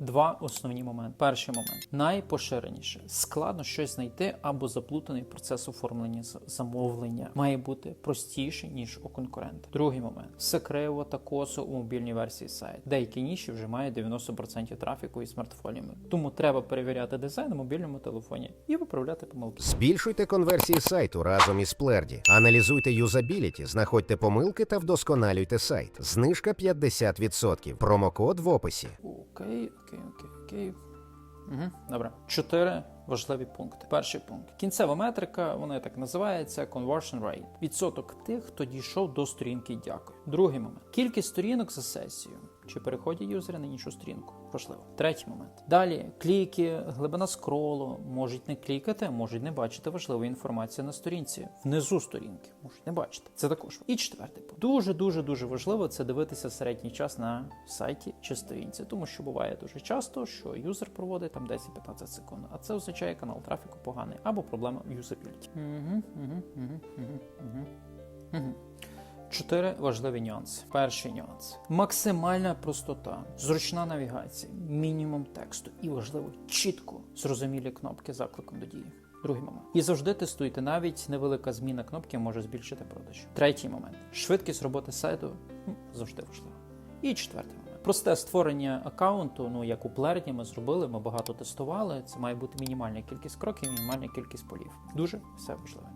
два основні моменти. Перший момент найпоширеніше складно щось знайти або заплутаний процес оформлення замовлення має бути простіший ніж у конкурента. Другий момент все криво та косо у мобільній версії сайту. Деякі ніші вже мають 90% трафіку із смартфонами. Тому треба перевіряти дизайн на мобільному телефоні і виправляти помилки. Збільшуйте конверсії сайту разом із Плерді. Аналізуйте юзабіліті, знаходьте помилки та вдосконалюйте сайт. Знижка 50%. Промокод в описі. Окей, окей, окей, окей. Угу, добре. Чотири важливі пункти. Перший пункт. Кінцева метрика, вона так називається conversion rate. Відсоток тих, хто дійшов до сторінки дякую. Другий момент. Кількість сторінок за сесію. Чи переходять юзери на іншу сторінку? Важливо. Третій момент. Далі кліки, глибина скролу, можуть не клікати, можуть не бачити важливої інформації на сторінці. Внизу сторінки можуть не бачити. Це також. І четвертий пункт. Дуже дуже дуже важливо це дивитися середній час на сайті чи сторінці, тому що буває дуже часто, що юзер проводить там 10-15 секунд, а це означає канал трафіку поганий або проблема в юзабіліті. Угу, угу, угу, угу, угу. Чотири важливі нюанси. Перший нюанс: максимальна простота, зручна навігація, мінімум тексту і важливо чітко зрозумілі кнопки закликом до дії. Другий момент. І завжди тестуйте, навіть невелика зміна кнопки може збільшити продажі. Третій момент. Швидкість роботи сайту завжди важлива. І четвертий момент. Просте створення аккаунту, ну як у Плерді ми зробили, ми багато тестували. Це має бути мінімальна кількість кроків, мінімальна кількість полів. Дуже все важливе.